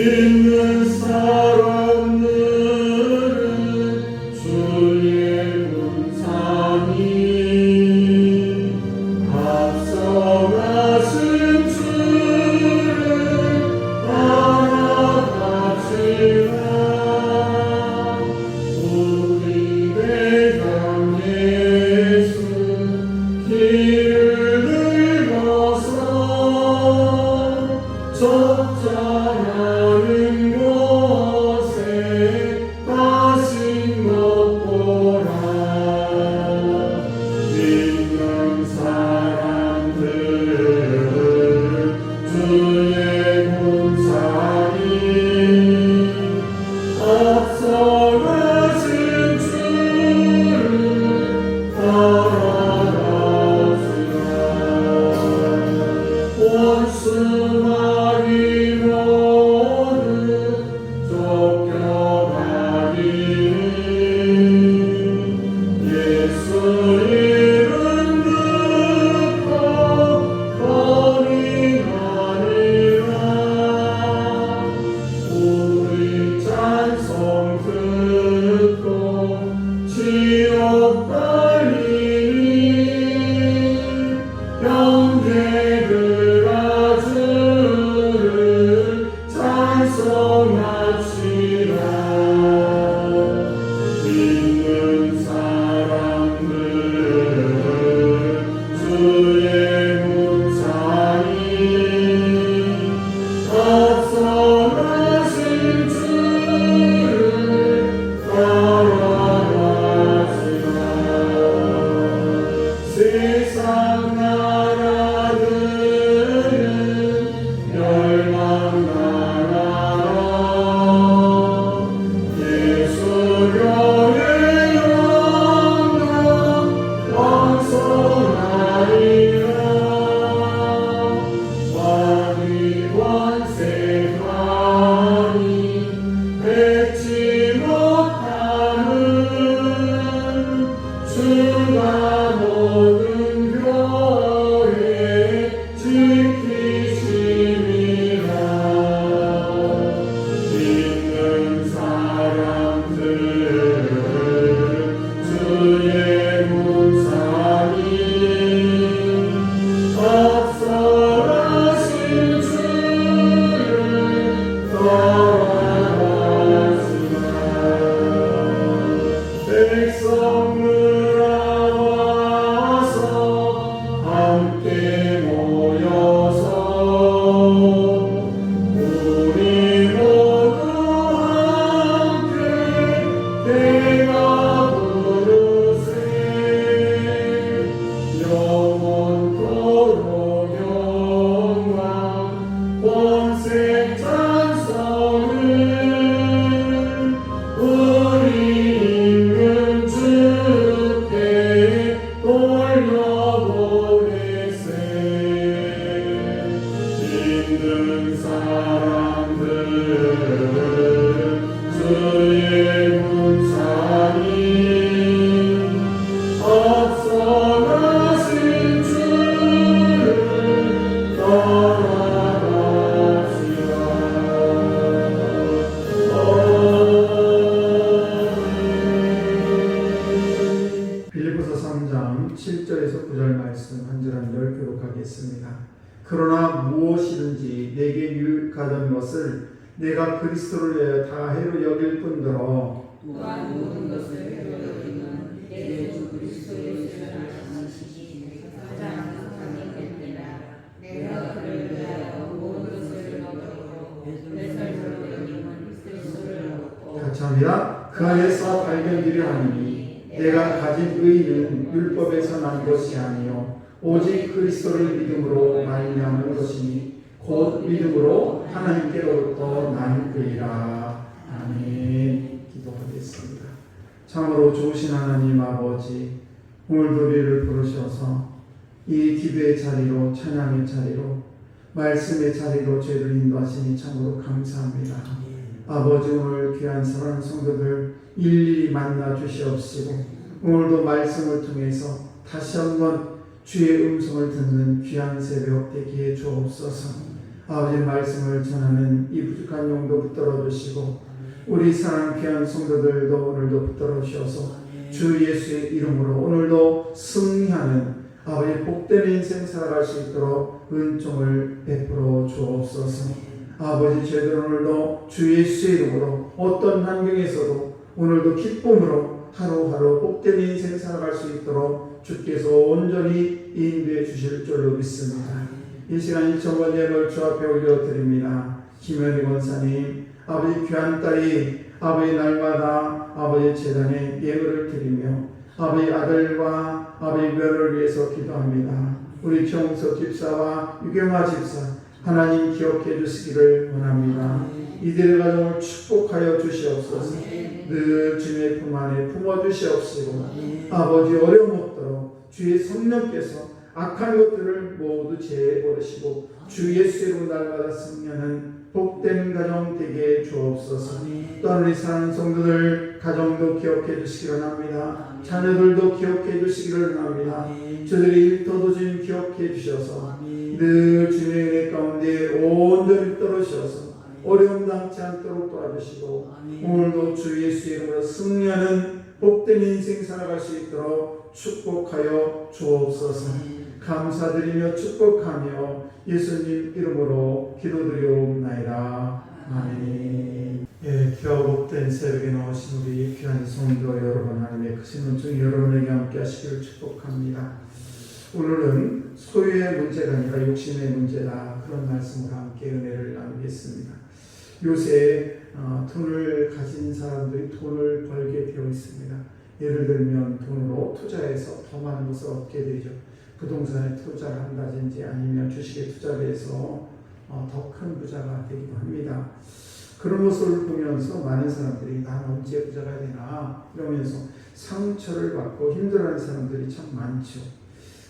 믿 7절에서 9절 말씀 한 절 한 절 교독하겠습니다. 그러나 무엇이든지 내게 유익하던 것을 내가 그리스도를 위하여 다 해로 여길 뿐더러 또한 모든 것을 배워여기는 내주 그리스도 예수를 말씀하시니 가장 선하게 됩니다. 내가 그를 위하여 모든 것을 얻었고 배설물로 여기는 그리스도를 얻고 같이 합니다. 그 안에서 발견되려 하니 내가 가진 의는 율법에서 난 것이 아니요 오직 그리스도를 믿음으로 말미암은 것이니 곧 믿음으로 하나님께로부터 난 의라 아멘 기도하겠습니다. 참으로 좋으신 하나님 아버지 오늘도 우리를 부르셔서 이 기도의 자리로 찬양의 자리로 말씀의 자리로 죄를 인도하시니 참으로 감사합니다. 아버지 오늘 귀한 사랑 성도들 일일이 만나 주시옵시고 오늘도 말씀을 통해서 다시 한번 주의 음성을 듣는 귀한 새벽 되기에 주옵소서 아버지 말씀을 전하는 이 부족한 용도 붙들어 주시고 우리 사랑 귀한 성도들도 오늘도 붙들어 주셔서 주 예수의 이름으로 오늘도 승리하는 아버지 복된 인생 살아갈 수 있도록 은총을 베풀어 주옵소서. 아버지 저희들 오늘도 주 예수의 이름으로 어떤 환경에서도 오늘도 기쁨으로 하루하루 복된 인생 살아갈 수 있도록 주께서 온전히 인도해 주실 줄로 믿습니다. 이 시간 일천번 예물 주 앞에 올려드립니다. 김현희 권사님, 아버지 귀한 딸이 아버지 날마다 아버지 재단에 예물을 드리며 아버지 아들과 아버지 며느를 위해서 기도합니다. 우리 정석 집사와 유경아 집사 하나님 기억해 주시기를 원합니다. 이들의 가정을 축복하여 주시옵소서. 늘 주님의 품 안에 품어 주시옵시고 아버지 어려움 없도록 주의 성령께서 악한 것들을 모두 제해 버리시고 주 예수의 이름 날마다 승리하는 복된 가정 되게 주옵소서. 또한 우리 사랑하는 성도들 가정도 기억해 주시기를 합니다. 자녀들도 기억해 주시기를 원합니다. 저들의 일터도 주님 기억해 주셔서 늘 주님의 은혜 가운데 온전히 떨어지셔서 어려움 당치 않도록 도와주시고 오늘도 주 예수의 이름으로 승리하는 복된 인생 살아갈 수 있도록 축복하여 주옵소서 감사드리며 축복하며 예수님 이름으로 기도드리옵나이다. 아멘. 예, 귀하고 복된 새벽에 나오신 우리 귀한 성도 여러분 하나님의 크신 은총 여러분에게 함께 하시기를 축복합니다. 오늘은 소유의 문제가 아니라 욕심의 문제다. 그런 말씀으로 함께 은혜를 나누겠습니다. 요새 어, 돈을 가진 사람들이 돈을 벌게 되어 있습니다. 예를 들면 돈으로 투자해서 더 많은 것을 얻게 되죠. 부동산에 투자를 한다든지 아니면 주식에 투자를 해서 어, 더큰 부자가 되기도 합니다. 그런 모습을 보면서 많은 사람들이 난 언제 부자가 되나 이러면서 상처를 받고 힘들어하는 사람들이 참 많죠.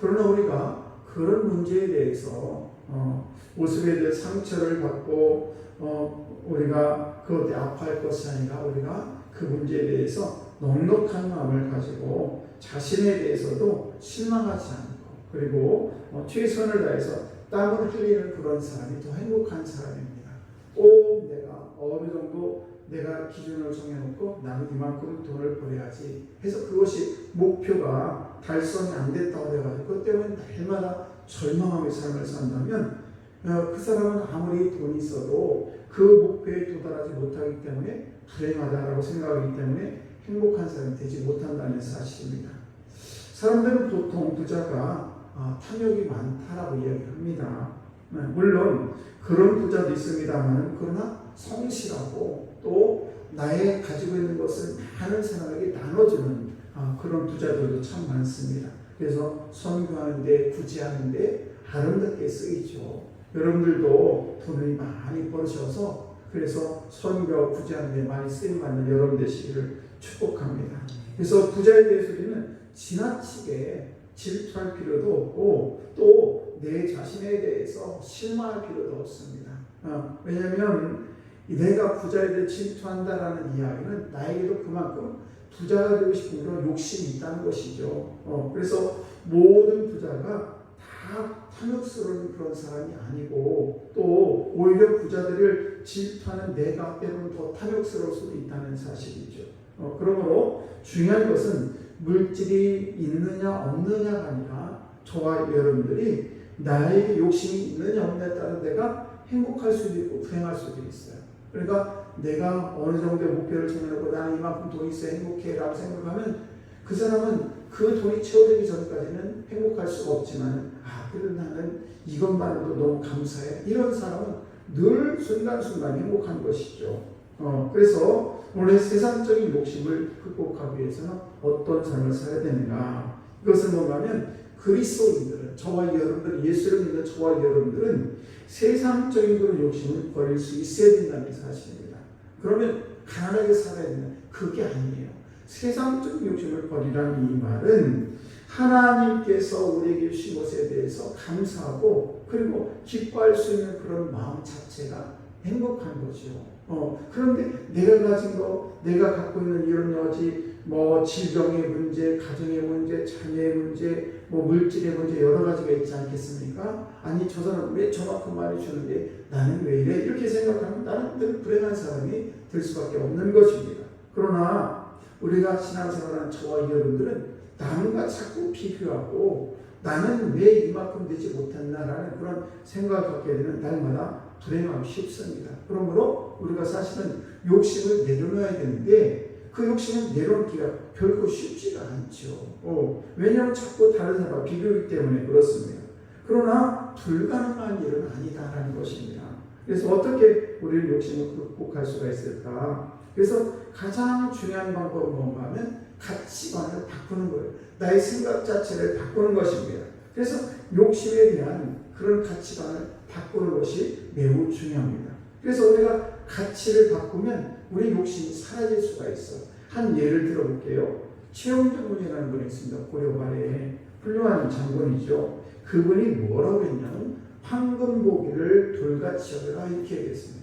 그러나 우리가 그런 문제에 대해서 어, 모습에 대해 상처를 받고 어, 우리가 그것에 아파할 것이 아니라 우리가 그 문제에 대해서 넉넉한 마음을 가지고 자신에 대해서도 실망하지 않고 그리고 어, 최선을 다해서 땀을 흘리는 그런 사람이 더 행복한 사람입니다. 꼭 내가 어느 정도 내가 기준을 정해놓고 나는 이만큼 돈을 벌어야지 해서 그것이 목표가 달성이 안 됐다고 해가지고 그것 때문에 날마다 절망하며 삶을 산다면 어, 그 사람은 아무리 돈이 있어도 그 목표에 도달하지 못하기 때문에 불행하다라고 생각하기 때문에 행복한 사람이 되지 못한다는 사실입니다. 사람들은 보통 부자가 아, 탐욕이 많다라고 이야기합니다. 네, 물론 그런 부자도 있습니다만 그러나 성실하고 또 나의 가지고 있는 것을 많은 사람에게 나눠주는 아, 그런 부자들도 참 많습니다. 그래서 선교하는데 구제하는데 아름답게 쓰이죠. 여러분들도 돈을 많이 버셔서 그래서 선교 구제하는 데 많이 쓰임 받는 여러분 되시기를 축복합니다. 그래서 부자에 대해서 우리는 지나치게 질투할 필요도 없고 또 내 자신에 대해서 실망할 필요도 없습니다. 어, 왜냐하면 내가 부자에 대해 질투한다라는 이야기는 나에게도 그만큼 부자가 되고 싶은 그런 욕심이 있다는 것이죠. 어, 그래서 모든 부자가 다 탐욕스러운 그런 사람이 아니고 또 오히려 부자들을 질투하는 내가 때로는 더 탐욕스러울 수도 있다는 사실이죠. 어, 그러므로 중요한 것은 물질이 있느냐 없느냐가 아니라 저와 여러분들이 나에게 욕심이 있느냐 없느냐에 따라 내가 행복할 수도 있고 불행할 수도 있어요. 그러니까 내가 어느 정도의 목표를 정해놓고 나는 이만큼 돈 있어야 행복해 라고 생각하면 그 사람은 그 돈이 채워지기 전까지는 행복할 수가 없지만 아 그래도 나는 이것만으로도 너무 감사해 이런 사람은 늘 순간순간 행복한 것이죠. 어, 그래서 오늘 세상적인 욕심을 극복하기 위해서는 어떤 삶을 살아야 되는가 이것은 뭔가면 그리스도인들은 저와 여러분들 예수를 믿는 저와 여러분들은 세상적인 그런 욕심을 버릴 수 있어야 된다는 사실입니다. 그러면 가난하게 살아야 되는 그게 아니에요. 세상적인 욕심을 버리라는 이 말은 하나님께서 우리에게 주신 것에 대해서 감사하고 그리고 기뻐할 수 있는 그런 마음 자체가 행복한 거죠. 어, 그런데 내가 가진 거, 내가 갖고 있는 이런 여지, 뭐 질병의 문제, 가정의 문제, 자녀의 문제, 뭐 물질의 문제 여러 가지가 있지 않겠습니까? 아니 저 사람 왜 저만큼 많이 주는데 나는 왜 이래? 이렇게 생각하면 나는 늘 불행한 사람이 될 수밖에 없는 것입니다. 그러나 우리가 신앙생활하는 저와 여러분들은 남과 자꾸 비교하고 나는 왜 이만큼 되지 못했나라는 그런 생각을 갖게 되는 날마다 불행하기 쉽습니다. 그러므로 우리가 사실은 욕심을 내려놔야 되는데 그 욕심을 내려놓기가 결코 쉽지가 않죠. 어, 왜냐하면 자꾸 다른 사람과 비교하기 때문에 그렇습니다. 그러나 불가능한 일은 아니다라는 것입니다. 그래서 어떻게 우리는 욕심을 극복할 수가 있을까? 그래서 가장 중요한 방법은 뭔가 하면 가치관을 바꾸는 거예요. 나의 생각 자체를 바꾸는 것입니다. 그래서 욕심에 대한 그런 가치관을 바꾸는 것이 매우 중요합니다. 그래서 우리가 가치를 바꾸면 우리 욕심이 사라질 수가 있어. 한 예를 들어볼게요. 최영준 군이라는 분이 있습니다. 고려 말에 훌륭한 장군이죠. 그분이 뭐라고 했냐면 황금 보기를 돌같이 여겨라 이렇게 얘기했습니다.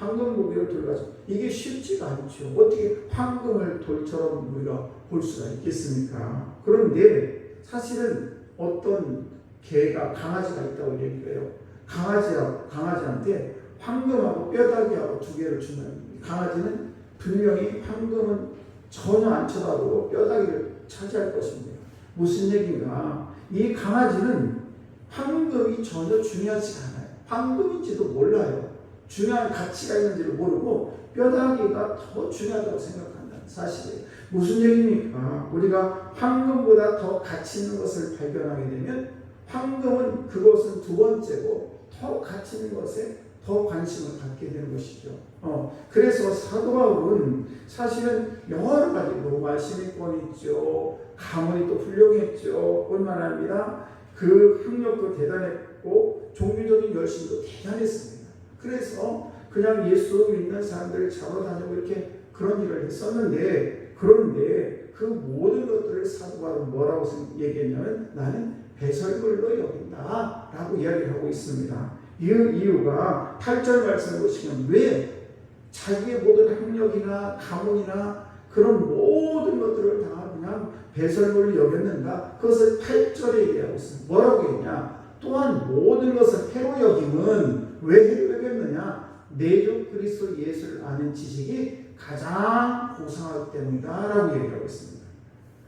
황금보기를 돌같이 이게 쉽지가 않죠. 어떻게 황금을 돌처럼 우리가 볼 수가 있겠습니까? 그런데 사실은 어떤 개가 강아지가 있다고 얘기해요. 강아지하고 강아지한테 황금하고 뼈다귀하고 두 개를 주면 강아지는 분명히 황금은 전혀 안 쳐다보고 뼈다귀를 차지할 것입니다. 무슨 얘기인가? 이 강아지는 황금이 전혀 중요하지 않아요. 황금인지도 몰라요. 중요한 가치가 있는지를 모르고 뼈다귀가 더 중요하다고 생각한다는 사실이에요. 무슨 얘기입니까? 우리가 황금보다 더 가치 있는 것을 발견하게 되면 황금은 그것은 두 번째고 더 가치 있는 것에 더 관심을 갖게 되는 것이죠. 어, 그래서 사도 바울은 사실은 여러 가지 뭐 말씀이권 있죠. 가문이 또 훌륭했죠. 뿐만 아니라 그 학력도 대단했고 종교적인 열심도 대단했습니다. 그래서 그냥 예수 믿는 사람들을 잡아 다니고 이렇게 그런 일을 했었는데 그런데 그 모든 것들을 사도 바울은 뭐라고 얘기했냐면 나는 배설물로 여긴다 라고 이야기를 하고 있습니다. 이 이유가 8절 말씀을 보시면 왜 자기의 모든 학력이나 가문이나 그런 모든 것들을 다 그냥 배설물로 여겼는가? 그것을 8절에 얘기하고 있습니다. 뭐라고 했냐? 또한 모든 것을 해로 여김은 왜 해로 여겼느냐? 내주 그리스도 예수를 아는 지식이 가장 고상하기 때문이다라고 얘기하고 있습니다.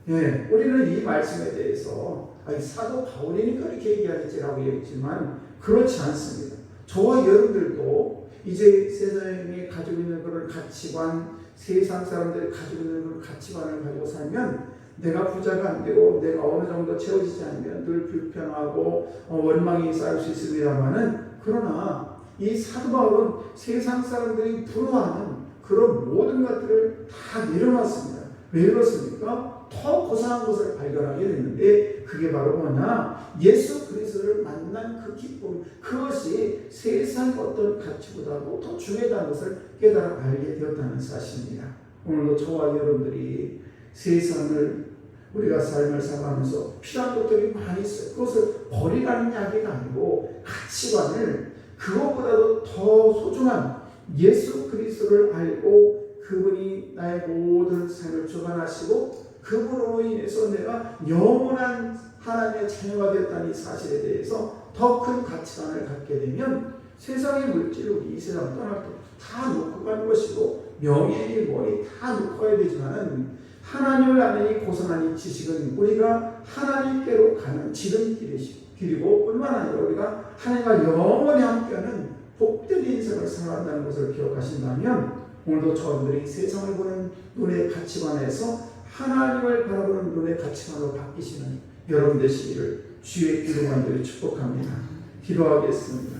예, 우리는 이 말씀에 대해서 아니, 사도 바울이니까 이렇게 얘기하겠지라고 얘기했지만 그렇지 않습니다. 저와 여러분들도 이제 세상에 가지고 있는 그런 가치관, 세상 사람들이 가지고 있는 그런 가치관을 가지고 살면 내가 부자가 안 되고 내가 어느 정도 채워지지 않으면 늘 불평하고 어, 원망이 쌓일 수 있습니다만은 그러나 이 사도 바울은 세상 사람들이 부러워하는 그런 모든 것들을 다 내려놨습니다. 왜 그렇습니까? 더 고상한 것을 발견하게 됐는데 그게 바로 뭐냐? 예수 그리스도를 만난 그 기쁨 그것이 세상 어떤 가치보다도 더 중요하다는 것을 깨달아 알게 되었다는 사실입니다. 오늘도 저와 여러분들이 세상을 우리가 삶을 살아가면서 필요한 것들이 많이 있어요. 그것을 버리라는 이야기가 아니고 가치관을 그것보다도 더 소중한 예수 그리스도를 알고 그분이 나의 모든 삶을 주관하시고 그분으로 인해서 내가 영원한 하나님의 자녀가 이 사실에 대해서 더 큰 가치관을 갖게 되면 세상의 우리 이 세상 떠날 때다 놓고 가는 것이고 명예니 뭐니 다 놓고 가야 되지만 하나님을 아는 이 고상한 이 지식은 우리가 하나님께로 가는 지름길이고 뿐만 아니라 우리가 하나님과 영원히 함께하는 복된 인생을 살아간다는 것을 기억하신다면 오늘도 저분들이 세상을 보는 눈의 가치관에서 하나님을 바라보는 눈의 가치관으로 바뀌시는 여러분 되시기를 주의 기도만들이 축복합니다. 기도하겠습니다.